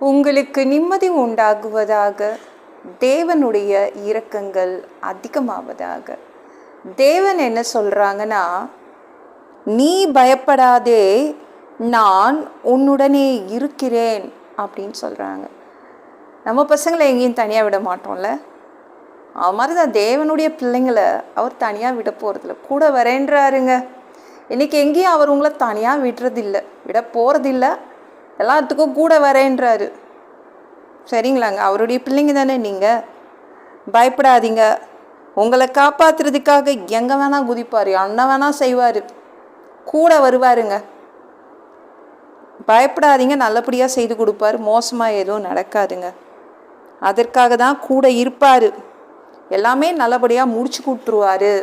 உங்களுக்கு நிம்மதி உண்டாகுவதாக தேவனுடைய இரக்கங்கள் அதிகமாவதாக. தேவன் என்ன சொல்கிறாங்கன்னா நீ பயப்படாதே நான் உன்னுடனே இருக்கிறேன் அப்படின்னு சொல்கிறாங்க நம்ம பசங்களை எங்கேயும் தனியாக விட மாட்டோம்ல? அது மாதிரி தான் தேவனுடைய பிள்ளைங்களை அவர் தனியாக விட போகிறதில்ல கூட வரேன்றாருங்க. இன்றைக்கி எங்கேயும் அவர் உங்களை தனியாக விடுறதில்லை. விட போகிறதில்ல எல்லாத்துக்கும் கூட வரேன்றாரு. சரிங்களாங்க அவருடைய பிள்ளைங்க தானே நீங்கள் பயப்படாதீங்க. உங்களை காப்பாத்துறதுக்காக எங்கே வேணால் குதிப்பார் அண்ணன் வேணால் செய்வார் கூட வருவாருங்க. பயப்படாதீங்க நல்லபடியாக செய்து கொடுப்பாரு மோசமாக எதுவும் நடக்காதுங்க. அதற்காக தான் கூட இருப்பார். எல்லாமே நல்லபடியாக முடிச்சு கொடுத்துருவாரு.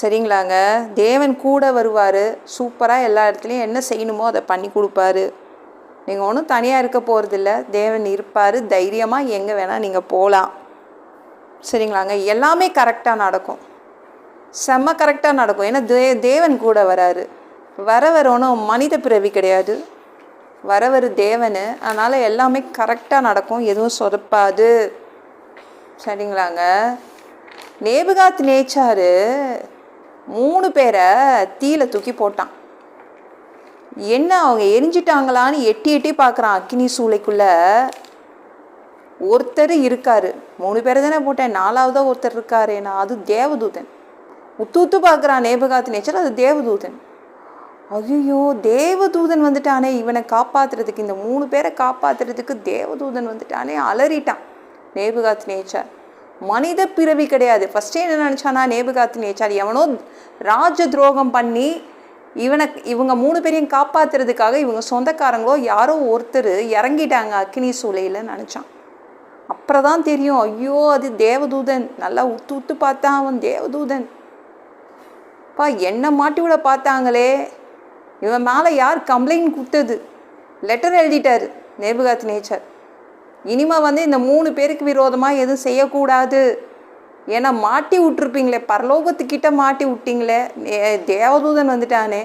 சரிங்களாங்க? தேவன் கூட வருவார். சூப்பராக எல்லா இடத்துலையும் என்ன செய்யணுமோ அதை பண்ணி கொடுப்பாரு. நீங்கள் ஒன்றும் தனியாக இருக்க போகிறதில்ல தேவன் இருப்பார். தைரியமாக எங்கே வேணால் நீங்கள் போகலாம் சரிங்களாங்க? எல்லாமே கரெக்டாக நடக்கும். செம்ம கரெக்டாக நடக்கும். ஏன்னா தே தேவன் கூட வராரு. வரவர் ஒன்றும் மனித பிறவி கிடையாது. வரவர் தேவன். அதனால் எல்லாமே கரெக்டாக நடக்கும். எதுவும் சொதப்பாது. சரிங்களாங்க? நேபுகாத் நேச்சாரு. மூணு பேரை தீயில தூக்கி போட்டான். என்ன அவங்க எரிஞ்சிட்டாங்களான்னு எட்டி எட்டி பார்க்குறான் அக்கினி சூளைக்குள்ள. ஒருத்தர் இருக்காரு. மூணு பேரை தானே போட்டேன். நாலாவதா ஒருத்தர் இருக்காரேனா அது தேவதூதன். உத்து உத்து பார்க்குறான் நேபகாத் நேச்சர். அது தேவதூதன். ஐயோ தேவதூதன் வந்துட்டானே. இவனை காப்பாத்துறதுக்கு இந்த மூணு பேரை காப்பாத்துறதுக்கு தேவதூதன் வந்துட்டானே. அலறிட்டான் நேபுகாத் நேச்சர். மனித பிறவி கிடையாது. ஃபஸ்ட்டே என்ன நினச்சானா நேபுகாத்து நேச்சார் எவனோ ராஜ துரோகம் பண்ணி இவனை இவங்க மூணு பேரையும் காப்பாத்துறதுக்காக இவங்க சொந்தக்காரங்களோ யாரோ ஒருத்தர் இறங்கிட்டாங்க அக்னி சூளையில் நினச்சான். அப்புறம் தான் தெரியும் ஐயோ அது தேவதூதன். நல்லா உத்து உத்து பார்த்தான் அவன் தேவதூதன். பா என்ன மாட்டி விட பார்த்தாங்களே. இவன் மேலே யார் கம்ப்ளைண்ட் கொடுத்தது? லெட்டர் எழுதிட்டாரு நேபுகாத் நேச்சர். இனிமே வந்து இந்த மூணு பேருக்கு விரோதமாக எதுவும் செய்யக்கூடாது. ஏன்னா மாட்டி விட்டுருப்பீங்களே பரலோகத்துக்கிட்ட மாட்டி விட்டிங்களே தேவதூதன் வந்துட்டானே.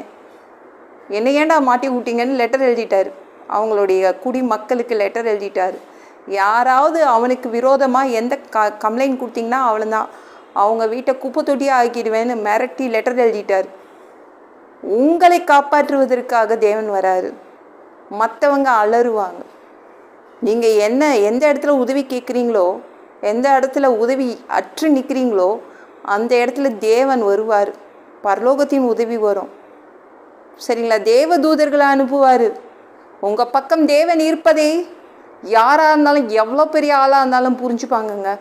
என்ன ஏன்டா மாட்டி விட்டீங்கன்னு லெட்டர் எழுதிட்டாரு. அவங்களுடைய குடி மக்களுக்கு லெட்டர் எழுதிட்டாரு. யாராவது அவனுக்கு விரோதமாக எந்த க கம்ப்ளைண்ட் கொடுத்தீங்கன்னா அவ்வளோதான் அவங்க வீட்டை குப்பை தொட்டியாக ஆக்கிடுவேன்னு மிரட்டி லெட்டர் எழுதிட்டார். உங்களை காப்பாற்றுவதற்காக தேவன் வராரு. மற்றவங்க அலறுவாங்க. நீங்கள் என்ன எந்த இடத்துல உதவி கேட்குறீங்களோ எந்த இடத்துல உதவி அற்று நிற்கிறீங்களோ அந்த இடத்துல தேவன் வருவார். பரலோகத்தின் உதவி வரும். சரிங்களா? தேவ தூதர்களை அனுப்புவார். உங்கள் பக்கம் தேவன் இருப்பதே யாராக இருந்தாலும் எவ்வளோ பெரிய ஆளாக இருந்தாலும் புரிஞ்சுப்பாங்கங்க.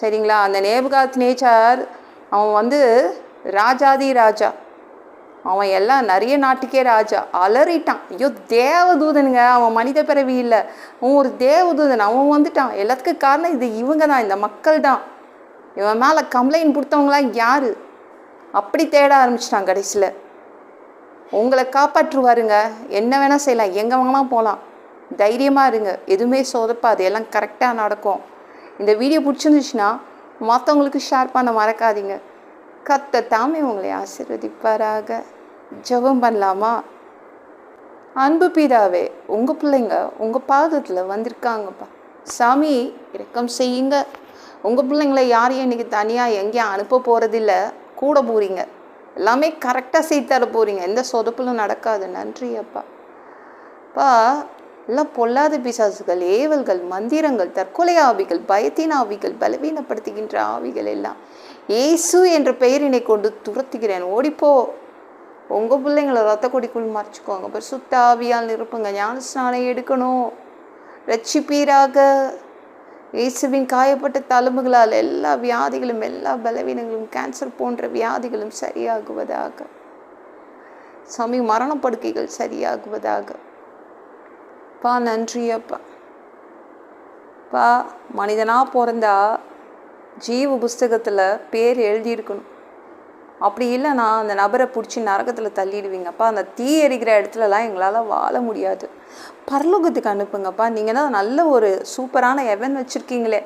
சரிங்களா? அந்த நேபுகாத் நேச்சார் அவன் வந்து ராஜாதி ராஜா. அவன் எல்லாம் நிறைய நாட்டுக்கே ராஜா. அலறிட்டான். ஐயோ தேவதூதனுங்க. அவன் மனித பிறவி இல்லை. அவன் ஒரு தேவதூதன். அவன் வந்துட்டான். எல்லாத்துக்கும் காரணம் இது இவங்க தான் இந்த மக்கள் தான் இவன் மேலே கம்ப்ளைண்ட் கொடுத்தவங்களாம் யார்? அப்படி தேட ஆரம்பிச்சிட்டான் கடைசியில். உங்களை காப்பாற்றுவாருங்க. என்ன வேணால் செய்யலாம். எங்கே வேணாலும் போகலாம் தைரியமாக இருங்க. எதுவுமே சொதப்பாது. எல்லாம் கரெக்டாக நடக்கும். இந்த வீடியோ பிடிச்சிருந்துச்சுன்னா மற்றவங்களுக்கு ஷேர் பண்ண மறக்காதீங்க. கத்த தாமே உங்களை ஆசீர்வதிப்பாராக. ஜெபம் பண்ணலாமா அன்பு பீதாவே உங்கள் பிள்ளைங்க உங்கள் பாதத்தில் வந்திருக்காங்கப்பா. சாமி இறக்கம் செய்யுங்க. உங்கள் பிள்ளைங்கள யாரையும் இன்றைக்கி தனியாக எங்கேயும் அனுப்ப போகிறதில்ல கூட போகிறீங்க எல்லாமே கரெக்டாக செய்து தர போகிறீங்க எந்த சொதப்பிலும் நடக்காது. நன்றி அப்பா. அப்பா எல்லாம் பொல்லாத பிசாசுகள் ஏவல்கள் மந்திரங்கள் தற்கொலை ஆவிகள் பயத்தின் ஆவிகள் பலவீனப்படுத்துகின்ற ஆவிகள் எல்லாம். இயேசு என்ற பெயரினை கொண்டு துரத்துகிறேன். ஓடிப்போ. உங்கள் பிள்ளைங்களை ரத்த கொடிக்குள் மறைச்சிக்கோங்க. அப்புறம் சுத்த ஆவியால் நிரப்புங்க. ஞான ஸ்நானம் எடுக்கணும். ரட்சிப்பீராக. இயேசுவின் காயப்பட்ட தழும்புகளால் எல்லா வியாதிகளும் எல்லா பலவீனங்களும் கேன்சர் போன்ற வியாதிகளும் சரியாகுவதாக. சாமி மரணப்படுக்கைகள் சரியாகுவதாக. பா நன்றி அப்பா. பா மனிதனாக பிறந்தா ஜீவ புஸ்தகத்தில் பேர் எழுதியிருக்கணும். அப்படி இல்லைன்னா அந்த நபரை பிடிச்சி நரகத்தில் தள்ளிடுவீங்கப்பா. அந்த தீ எரிக்கிற இடத்துலலாம் எங்களால் வாழ முடியாது. பரலோகத்துக்கு அனுப்புங்கப்பா. நீங்கள் தான் நல்ல ஒரு சூப்பரான எவன் வச்சுருக்கீங்களே.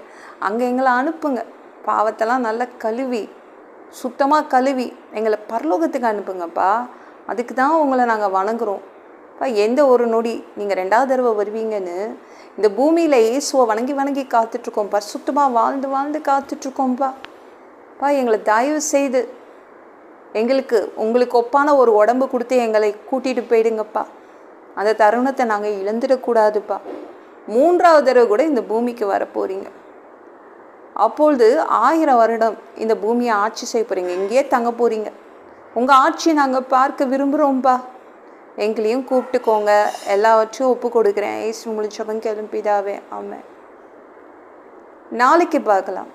அங்கே எங்களை அனுப்புங்க. பாவத்தெல்லாம் நல்லா கழுவி சுத்தமாக கழுவி எங்களை பரலோகத்துக்கு அனுப்புங்கப்பா. அதுக்கு தான் உங்களை நாங்கள் வணங்குறோம். இப்போ எந்த ஒரு நொடி நீங்கள் ரெண்டாவது தடவை வருவீங்கன்னு இந்த பூமியில் இயேசுவை வணங்கி வணங்கி காத்துட்ருக்கோம் பரிசுத்தமாக வாழ்ந்து வாழ்ந்து காத்துட்ருக்கோம்ப்பா பா எங்களை தயவு செய்து எங்களுக்கு உங்களுக்கு ஒப்பான ஒரு உடம்பு கொடுத்து எங்களை கூட்டிகிட்டு போயிடுங்கப்பா. அந்த தருணத்தை நாங்கள் இழந்துடக்கூடாதுப்பா. மூன்றாவது தடவை கூட இந்த பூமிக்கு வரப்போகிறீங்க அப்பொழுது ஆயிரம் வருடம் இந்த பூமியை ஆட்சி செய்ய போகிறீங்க இங்கேயே தங்க போகிறீங்க உங்கள் ஆட்சியை நாங்கள் பார்க்க விரும்புகிறோம்ப்பா எங்களையும் கூப்பிட்டுக்கோங்க. எல்லாவற்றையும் ஒப்பு கொடுக்குறேன். ஏசு முடிச்சவங்க கிளம்பிதாவே ஆமாம் நாளைக்கு பார்க்கலாம்.